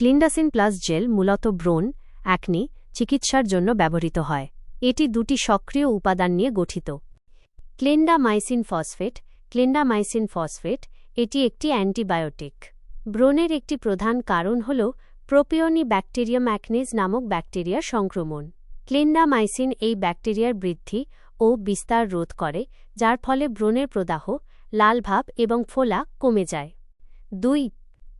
ক্লিন্ডাসিন plus jail মূলত ব্রোন, acne, চিকিৎসার জন্য ব্যবহৃত হয়। এটি দুটি সক্রিয় উপাদান নিয়ে গঠিত। ক্লেন্ডামাইসিন ফসফেট ক্লেন্ডামাইসিন ফসফেট, এটি একটি অ্যান্টিবায়োটিক। ব্রণের একটি প্রধান কারণ হল প্রোপিওনি ব্যাকটেরিয়াম অ্যাকনেজ নামক ব্যাকটেরিয়ার সংক্রমণ। ক্লেন্ডামাইসিন এই ব্যাকটেরিয়ার বৃদ্ধি ও বিস্তার রোধ করে, যার ফলে ব্রণের প্রদাহ লালভাব এবং ফোলা কমে যায়। দুই,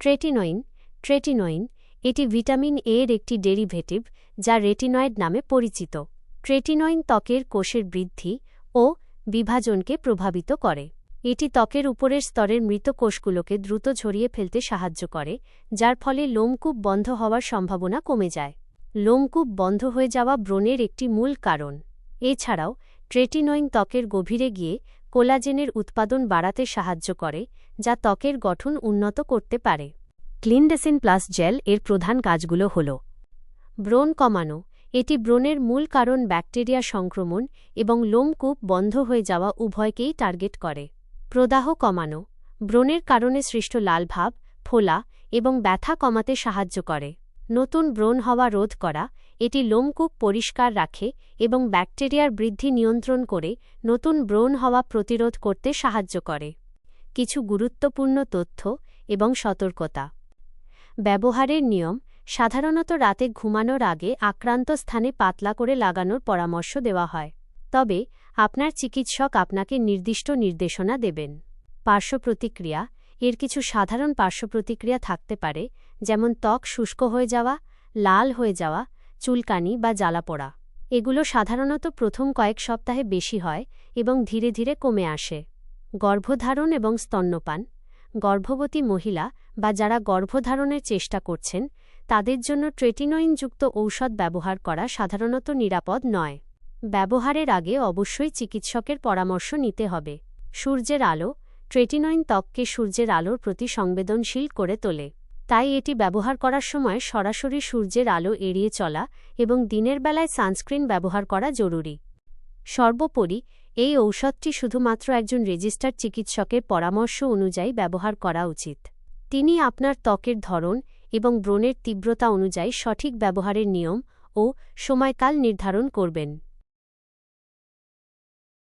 ট্রেটিনয়েন ট্রেটিনয়েন এটি ভিটামিন এ এর একটি ডেরিভেটিভ যা রেটিনয়েড নামে পরিচিত। ট্রেটিনোইন ত্বকের কোষের বৃদ্ধি ও বিভাজনকে প্রভাবিত করে। এটি ত্বকের উপরের স্তরের মৃত কোষগুলোকে দ্রুত ঝরিয়ে ফেলতে সাহায্য করে, যার ফলে লোমকূপ বন্ধ হওয়ার সম্ভাবনা কমে যায়। লোমকূপ বন্ধ হয়ে যাওয়া ব্রণের একটি মূল কারণ। এছাড়াও ট্রেটিনোইন ত্বকের গভীরে গিয়ে কোলাজেনের উৎপাদন বাড়াতে সাহায্য করে, যা ত্বকের গঠন উন্নত করতে পারে। ক্লিনডেসিন প্লাস জেল এর প্রধান কাজগুলো হল ব্রণ কমানো, এটি ব্রণের মূল কারণ ব্যাকটেরিয়া সংক্রমণ এবং লোমকূপ বন্ধ হয়ে যাওয়া উভয়কেই টার্গেট করে। প্রদাহ কমানো ব্রণের কারণে সৃষ্ট লালভাব ফোলা এবং ব্যথা কমাতে সাহায্য করে। নতুন ব্রণ হওয়া রোধ করা, এটি লোমকূপ পরিষ্কার রাখে এবং ব্যাকটেরিয়ার বৃদ্ধি নিয়ন্ত্রণ করে নতুন ব্রণ হওয়া প্রতিরোধ করতে সাহায্য করে। কিছু গুরুত্বপূর্ণ তথ্য এবং সতর্কতা। ব্যবহারের নিয়ম, সাধারণত রাতে ঘুমানোর আগে আক্রান্ত স্থানে পাতলা করে লাগানোর পরামর্শ দেওয়া হয়। তবে, আপনার চিকিৎসক আপনাকে নির্দিষ্ট নির্দেশনা দেবেন। পার্শ্বপ্রতিক্রিয়া, এর কিছু সাধারণ পার্শ্বপ্রতিক্রিয়া থাকতে পারে, যেমন ত্বক শুষ্ক হয়ে যাওয়া, লাল হয়ে যাওয়া, চুলকানি বা জ্বালাপোড়া। এগুলো সাধারণত প্রথম কয়েক সপ্তাহে বেশি হয় এবং ধীরে ধীরে কমে আসে। গর্ভধারণ এবং স্তন্যপান গর্ভবতী মহিলা বা যারা গর্ভধারণের চেষ্টা করছেন, তাদের জন্য ট্রেটিনোইনযুক্ত ঔষধ ব্যবহার করা সাধারণত নিরাপদ নয়। ব্যবহারের আগে অবশ্যই চিকিৎসকের পরামর্শ নিতে হবে। সূর্যের আলো ট্রেটিনয়েন ত্বককে সূর্যের আলোর প্রতি সংবেদনশীল করে তোলে। তাই এটি ব্যবহার করার সময় সরাসরি সূর্যের আলো এড়িয়ে চলা এবং দিনের বেলায় সানস্ক্রিন ব্যবহার করা জরুরি। সর্বোপরি এই ঔষধটি শুধুমাত্র একজন রেজিস্টার চিকিৎসকের পরামর্শ অনুযায়ী ব্যবহার করা উচিত। তিনি আপনার ত্বকের ধরন এবং ব্রণের তীব্রতা অনুযায়ী সঠিক ব্যবহারের নিয়ম ও সময়কাল নির্ধারণ করবেন।